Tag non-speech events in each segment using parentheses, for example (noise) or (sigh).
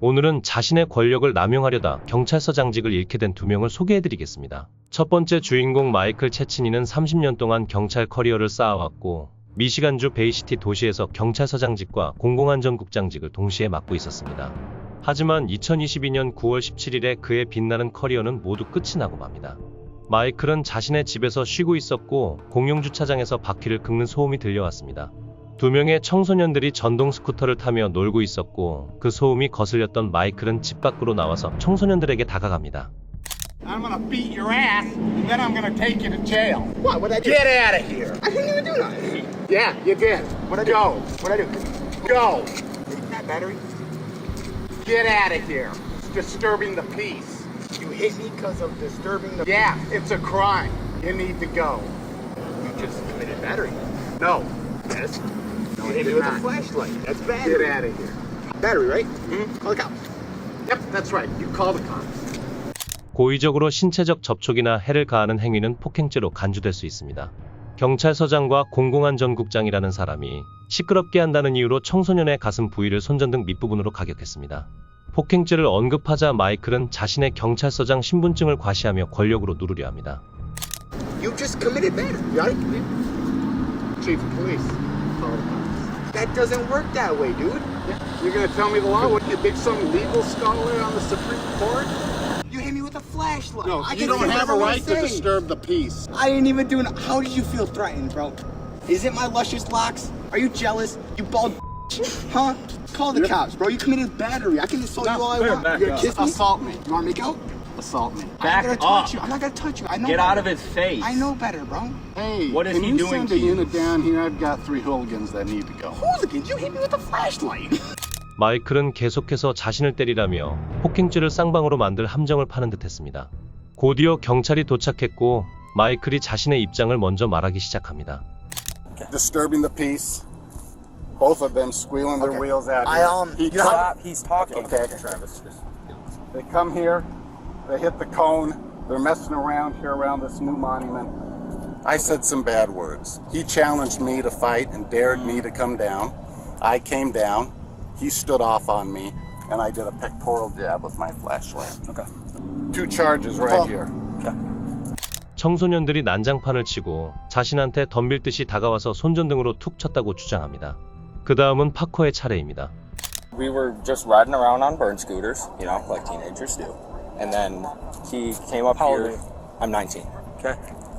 오늘은 자신의 권력을 남용하려다 경찰서장직을 잃게 된 두 명을 소개해드리겠습니다. 첫 번째 주인공 마이클 채치니는 30년 동안 경찰 커리어를 쌓아왔고 미시간주 베이시티 도시에서 경찰서장직과 공공안전국장직을 동시에 맡고 있었습니다. 하지만 2022년 9월 17일에 그의 빛나는 커리어는 모두 끝이 나고 맙니다. 마이클은 자신의 집에서 쉬고 있었고 공용 주차장에서 바퀴를 긁는 소음이 들려왔습니다. 두 명의 청소년들이 전동 스쿠터를 타며 놀고 있었고 그 소음이 거슬렸던 마이클은 집 밖으로 나와서 청소년들에게 다가갑니다. I'm gonna beat your ass, and then I'm gonna take you to jail. What? What I do? Get out of here. I didn't even do nothing. Yeah, you did. What I do? Go. What I do? Go. That battery. Get out of here. It's disturbing the peace. You hit me because of disturbing the. Yeah, it's a crime. You need to go. You just committed battery. No. Yes. You hit me with not. a flashlight. That's Get battery. out of here. Battery, right? Hmm? Call the cops. Yep, that's right. You call the cops. 고의적으로 신체적 접촉이나 해를 가하는 행위는 폭행죄로 간주될 수 있습니다. 경찰서장과 공공안전국장이라는 사람이 시끄럽게 한다는 이유로 청소년의 가슴 부위를 손전 등 밑부분으로 가격했습니다. 폭행죄를 언급하자 마이클은 자신의 경찰서장 신분증을 과시하며 권력으로 누르려 합니다. You just committed battery, right? Chief of police. Call the cops. That doesn't work that way, dude. You're gonna tell me the law? What, you big some legal scholar on the Supreme Court? You hit me with a flashlight. No, I you don't have a right to disturb the peace. I didn't even do. it. How did you feel threatened, bro? Is it my luscious locks? Are you jealous? You bald? (laughs) Huh? Call the cops, bro. You committed battery. I can insult you all I want. back You gonna up. kiss me? Assault me. You want me to make out? Assault me. I'm not Back gonna touch up. you. I'm not gonna touch you. I know. Get better. out of his face. I know better, bro. Hey, What is can he you doing send to a you? unit down here? I've got three hooligans that need to go. Hooligans, you hit me with a flashlight. 마이클은 계속해서 자신을 때리라며 폭행죄를 쌍방으로 만들 함정을 파는 듯했습니다. 곧이어 경찰이 도착했고 마이클이 자신의 입장을 먼저 말하기 시작합니다. Disturbing the peace. Both of them squealing their Okay. wheels out. I, um, He you know- cut- He's talking. Okay. Travis. Just, They come here, they hit the cone, they're messing around here around this new monument. I said some bad words. He challenged me to fight and dared me to come down. I came down, he stood off on me, and I did a pectoral jab with my flashlight. Okay. Two charges right Oh. here. 청소년들이 난장판을 치고 자신한테 덤빌 듯이 다가와서 손전등으로 툭 쳤다고 주장합니다. 그 다음은 파커의 차례입니다. we were just riding around on burn scooters, you know, like teenagers do. And then he came up How old here. are you? I'm 19. okay.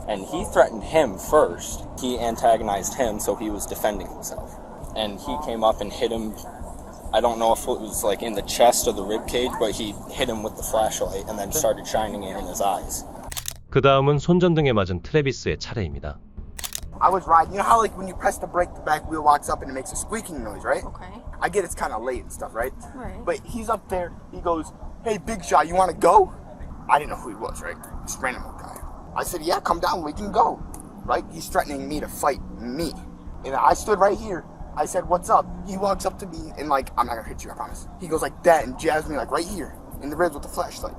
And he threatened him first. He antagonized him, so he was defending himself. And he came up and hit him. I don't know if it was like in the chest or the rib cage, but he hit him with the flashlight and then started shining it in his eyes. 그 다음은 손전등에 맞은 트레비스의 차례입니다. I was riding. You know how like when you press the brake, the back wheel locks up and it makes a squeaking noise, right? Okay. I get it's kind of late and stuff, right? Right. But he's up there. He goes, "Hey, Big Shot, you want to go?" I didn't know who he was, right? This random old guy. I said, "Yeah, come down. We can go." Right? He's threatening me to fight me, and I stood right here. I said, "What's up?" He walks up to me and like, "I'm not gonna hit you, I promise." He goes like that and jabs me like right here in the ribs with the flashlight.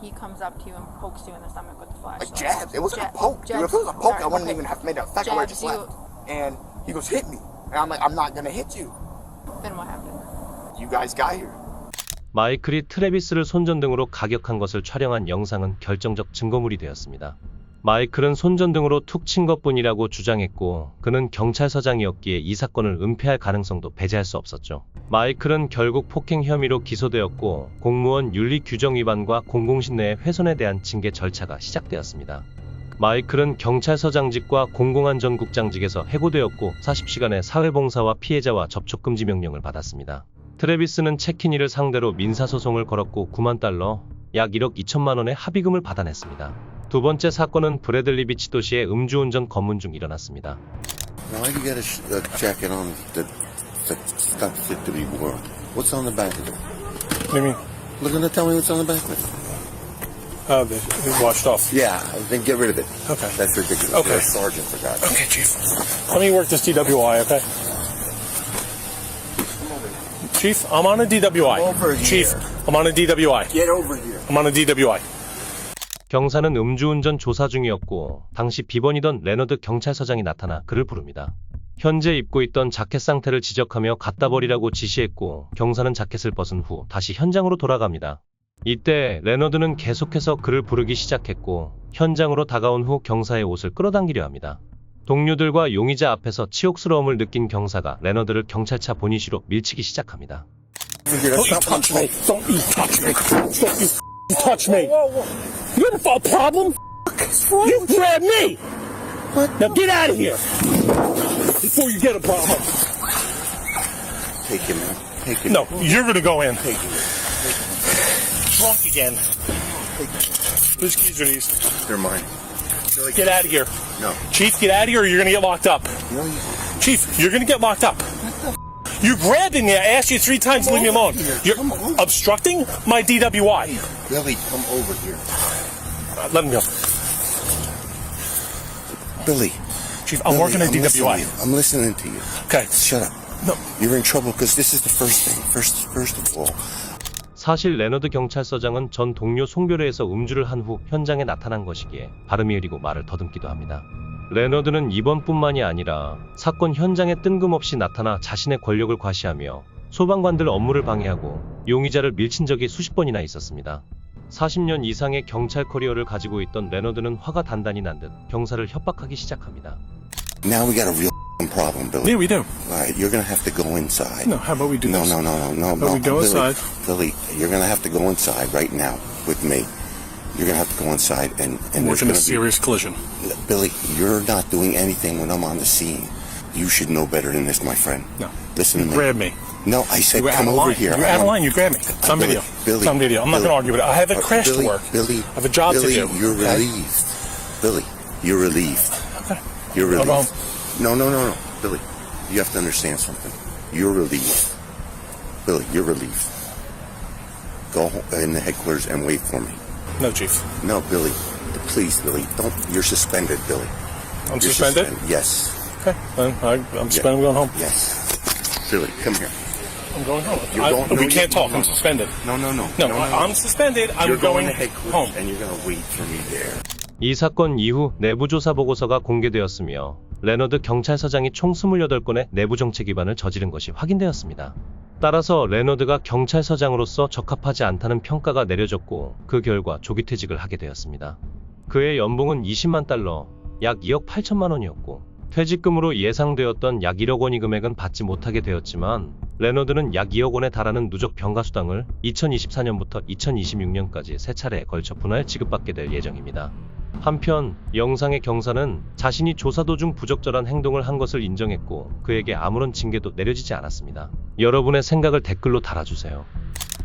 He comes up to you and pokes you in the stomach with the Like flashlight. jabs. It wasn't Jab- a poke. dude. If jabs- it was a poke, sorry, I wouldn't okay. even have made an effect. I would just Jabs left. you. And he goes, "Hit me," and I'm like, "I'm not gonna hit you. Then what happened? You guys got here." 마이클이 트레비스를 손전등으로 가격한 것을 촬영한 영상은 결정적 증거물이 되었습니다. 마이클은 손전등으로 툭 친 것뿐이라고 주장했고 그는 경찰서장이었기에 이 사건을 은폐할 가능성도 배제할 수 없었죠. 마이클은 결국 폭행 혐의로 기소되었고 공무원 윤리 규정 위반과 공공신뢰의 훼손에 대한 징계 절차가 시작되었습니다. 마이클은 경찰서장직과 공공안전국장직에서 해고되었고 40시간의 사회봉사와 피해자와 접촉 금지 명령을 받았습니다. 트레비스는 체키니를 상대로 민사소송을 걸었고 9만 달러, 약 1억 2천만 원의 합의금을 받아냈습니다. 두 번째 사건은 브래들리 비치 도시의 음주운전 검문 중 일어났습니다. Why do you get a, sh- a jacket on that, that's not fit to be worn? What's on the back of it? What do you mean? Look at the tell me what's on the back of it. Oh, they, they washed off. Yeah, then get rid of it. Okay. That's ridiculous. Okay. You're a sergeant, for God's sake. Okay, Chief. Let me work this DWI, okay? Chief, I'm on a DWI. Over here. Chief, I'm on a DWI. Get over here. I'm on a DWI. 경사는 음주운전 조사 중이었고 당시 비번이던 레너드 경찰서장이 나타나 그를 부릅니다. 현재 입고 있던 자켓 상태를 지적하며 갖다 버리라고 지시했고 경사는 자켓을 벗은 후 다시 현장으로 돌아갑니다. 이때 레너드는 계속해서 그를 부르기 시작했고 현장으로 다가온 후 경사의 옷을 끌어당기려 합니다. 동료들과 용의자 앞에서 치욕스러움을 느낀 경사가 레너드를 경찰차 보니시로 밀치기 시작합니다. Drunk again. Whose keys are these? They're mine. Get out of here. No. Chief, get out of here or you're gonna get locked up. No, you. Chief, you're gonna get locked up. You grabbed me. I asked you three times to leave me alone. You're Come over. obstructing my DWI. Billy, come over here. Uh, let him go. Billy. Chief, I'm Billy, working at I'm listening to DWI. you. I'm listening to you. Okay. Shut up. No. You're in trouble because this is the first thing. First, first of all, 사실 레너드 경찰서장은 전 동료 송별회에서 음주를 한 후 현장에 나타난 것이기에 발음이 흐리고 말을 더듬기도 합니다. 레너드는 이번뿐만이 아니라 사건 현장에 뜬금없이 나타나 자신의 권력을 과시하며 소방관들 업무를 방해하고 용의자를 밀친 적이 수십 번이나 있었습니다. 40년 이상의 경찰 커리어를 가지고 있던 레너드는 화가 단단히 난 듯 경사를 협박하기 시작합니다. Now we got a real problem, Billy. Yeah, we do. All right, you're gonna have to go inside. No, how about we do no, this? no, no, no, no, How no. we go Billy, inside? Billy, you're gonna have to go inside right now with me. You're gonna have to go inside and and there's Working a gonna be- serious collision. Billy, you're not doing anything when I'm on the scene. You should know better than this, my friend. No. Listen to me. Grab me. No, I said You were come over line. here. You were I out of line. You grabbed me. It's on Billy, video. Billy, it's on video. I'm not going to argue with it. I have a uh, crash Billy, to work. Billy, I have a job Billy, to do. You're okay? relieved. Billy, you're relieved. Okay. You're relieved. home. No, no, no, no. Billy, you have to understand something. You're relieved. Billy, you're relieved. Go home in the headquarters and wait for me. No, Chief. No, Billy. Please, Billy. Don't. You're suspended, Billy. I'm You're suspended? Yes. Okay. Then I, I'm suspended. I'm going home. Yes. Billy, come here. I'm going home. You're I- going- no, we you- can't talk. no, I'm no. suspended. No, no, no. No, I- I'm suspended. I'm You're going, going, to headquarters home. and you're going to wait for me there. 이 사건 이후 내부조사 보고서가 공개되었으며 레너드 경찰서장이 총 28건의 내부 정책 위반을 저지른 것이 확인되었습니다. 따라서 레너드가 경찰서장으로서 적합하지 않다는 평가가 내려졌고 그 결과 조기 퇴직을 하게 되었습니다. 그의 연봉은 20만 달러, 약 2억 8천만 원이었고 퇴직금으로 예상되었던 약 1억 원의 금액은 받지 못하게 되었지만 레너드는 약 2억 원에 달하는 누적 병가수당을 2024년부터 2026년까지 세 차례에 걸쳐 분할 지급받게 될 예정입니다. 한편 영상의 경사는 자신이 조사 도중 부적절한 행동을 한 것을 인정했고 그에게 아무런 징계도 내려지지 않았습니다. 여러분의 생각을 댓글로 달아주세요.